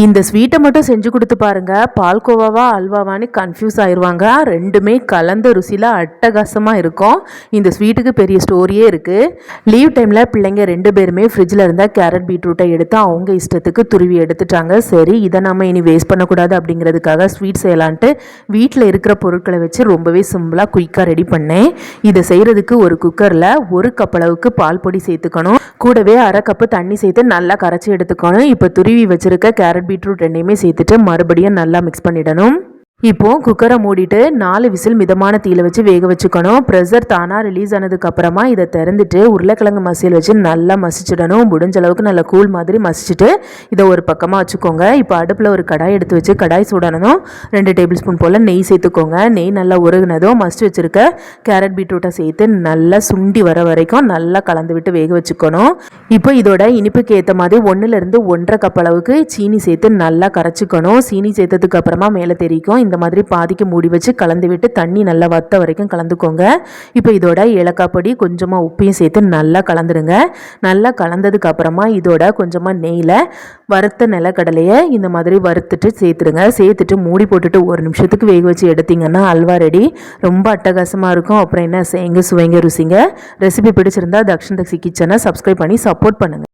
இந்த ஸ்வீட்டை மட்டும் செஞ்சு கொடுத்து பாருங்க. பால்கோவாவா அல்வாவான்னு கன்ஃபியூஸ் ஆயிடுவாங்க ரெண்டுமே கலந்த ருசியில் அட்டகாசமாக இருக்கும். இந்த ஸ்வீட்டுக்கு பெரிய ஸ்டோரியே இருக்குது லீவ் டைமில் பிள்ளைங்க ரெண்டு பேருமே ஃப்ரிட்ஜில் இருந்தால் கேரட் பீட்ரூட்டை எடுத்து அவங்க இஷ்டத்துக்கு துருவி எடுத்துட்டாங்க. சரி இதை நம்ம இனி வேஸ்ட் பண்ணக்கூடாது அப்படிங்கிறதுக்காக ஸ்வீட் செய்யலான்ட்டு வீட்டில் இருக்கிற பொருட்களை வச்சு ரொம்பவே சிம்பிளாக குயிக்காக ரெடி பண்ணேன். இதை செய்கிறதுக்கு ஒரு குக்கரில் ஒரு கப் அளவுக்கு பால் பொடி சேர்த்துக்கணும். கூடவே அரை கப்பு தண்ணி சேர்த்து நல்லா கரைச்சி எடுத்துக்கணும். இப்போ துருவி வச்சிருக்க கேரட் பீட்ரூட் ரெண்டையுமே சேர்த்துட்டு மறுபடியும் நல்லா மிக்ஸ் பண்ணிடணும். இப்போ குக்கரை மூடிட்டு நாலு விசில் மிதமான தீயில வச்சு வேக வச்சுக்கணும். ப்ரெஷர் தானாக ரிலீஸ் ஆனதுக்கு அப்புறமா இதை திறந்துட்டு உருளைக்கிழங்கு மசியல் வச்சு நல்லா மசிச்சிடணும். முடிஞ்ச அளவுக்கு நல்லா கூழ் மாதிரி மசிச்சுட்டு இதை ஒரு பக்கமாக வச்சுக்கோங்க. இப்போ அடுப்பில் ஒரு கடாய் எடுத்து வச்சு கடாய் சூடானதும் ரெண்டு டேபிள் ஸ்பூன் போல் நெய் சேர்த்துக்கோங்க. நெய் நல்லா உருகுனதும் மசிச்சு வச்சுருக்க கேரட் பீட்ரூட்டை சேர்த்து நல்லா சுண்டி வர வரைக்கும் நல்லா கலந்து விட்டு வேக வச்சுக்கணும். இப்போ இதோட இனிப்புக்கு ஏற்ற மாதிரி ஒன்றுலேருந்து ஒன்றரை கப் அளவுக்கு சீனி சேர்த்து நல்லா கரைச்சிக்கணும். சீனி சேர்த்ததுக்கு அப்புறமா மேலே தெரிக்கும். இந்த மாதிரி பாதிக்கு மூடி வச்சு கலந்து விட்டு தண்ணி நல்லா வத்த வரைக்கும் கலந்துக்கோங்க. இப்போ இதோட ஏலக்காய் பொடி கொஞ்சமாக உப்பையும் சேர்த்து நல்லா கலந்துருங்க. நல்லா கலந்ததுக்கு அப்புறமா இதோட கொஞ்சமாக நெய்யில் வறுத்த நிலக்கடலையை இந்த மாதிரி வறுத்துட்டு சேர்த்துடுங்க சேர்த்துட்டு மூடி போட்டுட்டு ஒரு நிமிஷத்துக்கு வேக வச்சு எடுத்தீங்கன்னா அல்வா ரெடி. ரொம்ப அட்டகாசமாக இருக்கும். அப்புறம் என்ன செய்யுங்க சுவைங்க ருசிங்க. ரெசிபி பிடிச்சிருந்தா தக்ஷன் தக்ஷி கிச்சனை சப்ஸ்கிரைப் பண்ணி சப்போர்ட் பண்ணுங்கள்